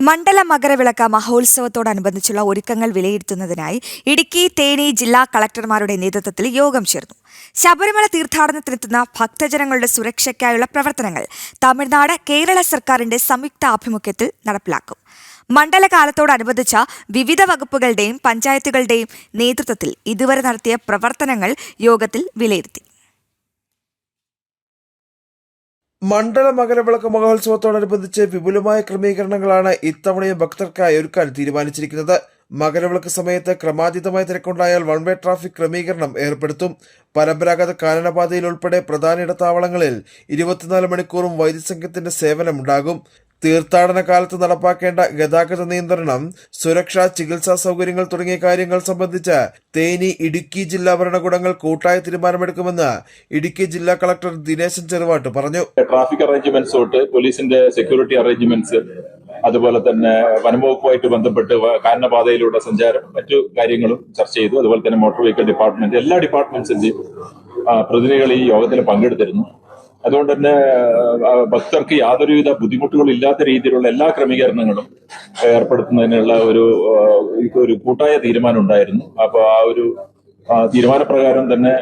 മണ്ഡല മകരവിളക്ക് മഹോത്സവത്തോടനുബന്ധിച്ചുള്ള ഒരുക്കങ്ങൾ വിലയിരുത്തുന്നതിനായി ഇടുക്കി തേനി ജില്ലാ കളക്ടർമാരുടെ നേതൃത്വത്തിൽ യോഗം ചേർന്നു. ശബരിമല തീർത്ഥാടനത്തിനെത്തുന്ന ഭക്തജനങ്ങളുടെ സുരക്ഷയ്ക്കായുള്ള പ്രവർത്തനങ്ങൾ തമിഴ്നാട് കേരള സർക്കാരിന്റെ സംയുക്ത ആഭിമുഖ്യത്തിൽ നടപ്പിലാക്കും. മണ്ഡലകാലത്തോടനുബന്ധിച്ച വിവിധ വകുപ്പുകളുടെയും പഞ്ചായത്തുകളുടെയും നേതൃത്വത്തിൽ ഇതുവരെ നടത്തിയ പ്രവർത്തനങ്ങൾ യോഗത്തിൽ വിലയിരുത്തി. മണ്ഡല മകരവിളക്ക് മഹോത്സവത്തോടനുബന്ധിച്ച് വിപുലമായ ക്രമീകരണങ്ങളാണ് ഇത്തവണയും ഭക്തർക്കായി ഒരുക്കാൻ തീരുമാനിച്ചിരിക്കുന്നത്. മകരവിളക്ക് സമയത്ത് ക്രമാതീതമായ തിരക്കുണ്ടായാൽ വൺ വേ ട്രാഫിക് ക്രമീകരണം ഏർപ്പെടുത്തും. പരമ്പരാഗത കാനനപാതയിൽ ഉൾപ്പെടെ പ്രധാന ഇടത്താവളങ്ങളിൽ ഇരുപത്തിനാല് മണിക്കൂറും വൈദ്യസംഘത്തിന്റെ സേവനമുണ്ടാകും. തീർത്ഥാടന കാലത്ത് നടപ്പാക്കേണ്ട ഗതാഗത നിയന്ത്രണം സുരക്ഷ ചികിത്സാ സൗകര്യങ്ങൾ തുടങ്ങിയ കാര്യങ്ങൾ സംബന്ധിച്ച് തേനി ഇടുക്കി ജില്ലാ ഭരണകൂടങ്ങൾ കൂട്ടായ തീരുമാനമെടുക്കുമെന്ന് ഇടുക്കി ജില്ലാ കളക്ടർ ദിനേശൻ ചെറുവാട്ട് പറഞ്ഞു. ട്രാഫിക് അറേഞ്ച്മെന്റ്സ് തൊട്ട് പോലീസിന്റെ സെക്യൂരിറ്റി അറേഞ്ച്മെന്റ്സ് അതുപോലെ തന്നെ വനംവകുപ്പുമായിട്ട് ബന്ധപ്പെട്ട് കാരണപാതയിലൂടെ സഞ്ചാരം മറ്റു കാര്യങ്ങളും ചർച്ച ചെയ്തു. അതുപോലെ തന്നെ മോട്ടോർ വെഹിക്കിൾ ഡിപ്പാർട്ട്മെന്റ് എല്ലാ ഡിപ്പാർട്ട്മെന്റ്സിന്റെയും പ്രതിനിധികൾ ഈ യോഗത്തിൽ പങ്കെടുത്തിരുന്നു. അതുകൊണ്ട് തന്നെ ഭക്തർക്ക് യാതൊരുവിധ ബുദ്ധിമുട്ടുകളും ഇല്ലാത്ത രീതിയിലുള്ള എല്ലാ ക്രമീകരണങ്ങളും ഏർപ്പെടുത്തുന്നതിനുള്ള ഒരു ഒരു കൂട്ടായ തീരുമാനം ഉണ്ടായിരുന്നു അപ്പോൾ ആ ഒരു തീരുമാനപ്രകാരം തന്നെ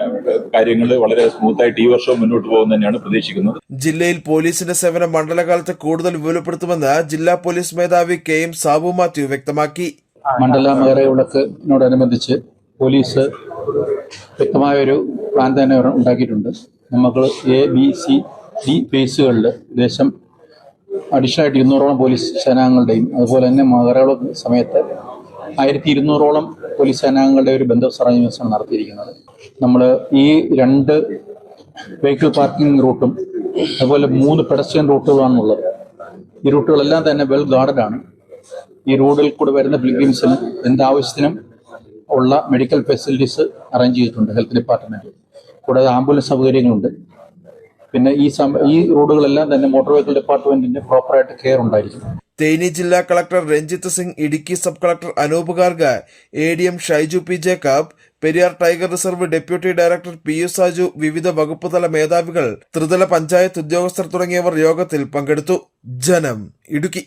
കാര്യങ്ങൾ വളരെ സ്മൂത്തായിട്ട് ഈ വർഷവും മുന്നോട്ട് പോകും തന്നെയാണ് പ്രതീക്ഷിക്കുന്നത്. ജില്ലയിൽ പോലീസിന്റെ സേവനം മണ്ഡലകാലത്ത് കൂടുതൽ വിപുലപ്പെടുത്തുമെന്ന് ജില്ലാ പോലീസ് മേധാവി കെ എം സാബു മാത്യു വ്യക്തമാക്കി. മണ്ഡല മകരവിളക്കിനോടനുബന്ധിച്ച് പോലീസ് വ്യക്തമായ ഒരു പ്ലാൻ തന്നെ ഉണ്ടാക്കിയിട്ടുണ്ട്. നമുക്ക് എ ബി സി ഡി ഫേസുകളിൽ ഏകദേശം അഡീഷണലായിട്ട് ഇരുന്നൂറോളം പോലീസ് സേനാംഗങ്ങളുടെയും അതുപോലെ തന്നെ മകരവിള സമയത്ത് ആയിരത്തി ഇരുന്നൂറോളം പോലീസ് സേനാംഗങ്ങളുടെ ഒരു ബന്ധ സർവീസാണ് നടത്തിയിരിക്കുന്നത്. നമ്മൾ ഈ രണ്ട് വെഹിക്കിൾ പാർക്കിംഗ് റൂട്ടും അതുപോലെ മൂന്ന് പെഡസ്ട്രിയൻ റൂട്ടുകളാണുള്ളത് ഈ റൂട്ടുകളെല്ലാം തന്നെ വെൽ ഗാർഡഡ് ആണ്. ഈ റോഡിൽ കൂടെ വരുന്ന പിൽഗ്രിംസിന് എന്താവശ്യത്തിനും ഉള്ള മെഡിക്കൽ ഫെസിലിറ്റീസ് അറേഞ്ച് ചെയ്തിട്ടുണ്ട് ഹെൽത്ത് ഡിപ്പാർട്ട്മെന്റ് കൂടാതെ ആംബുലൻസ് സൗകര്യങ്ങളുണ്ട്. പിന്നെ ഈ ഈ റോഡുകളെല്ലാം തന്നെ മോട്ടോർ വെഹിക്കിൾ ഡിപ്പാർട്ട്മെന്റിന്റെ പ്രോപ്പറായിട്ട് കെയർ ഉണ്ടായിരിക്കും. തേനി ജില്ലാ collector Ranjith Singh Idukki sub collector Anoop Garg A D M Shaiju P Jacob Periyar tiger reserve deputy director P U Saju വിവിധ വകുപ്പ് തല മേധാവികൾ ത്രിതല പഞ്ചായത്ത് ഉദ്യോഗസ്ഥർ തുടങ്ങിയവർ യോഗത്തിൽ പങ്കെടുത്തു. ജനം ഇടുക്കി.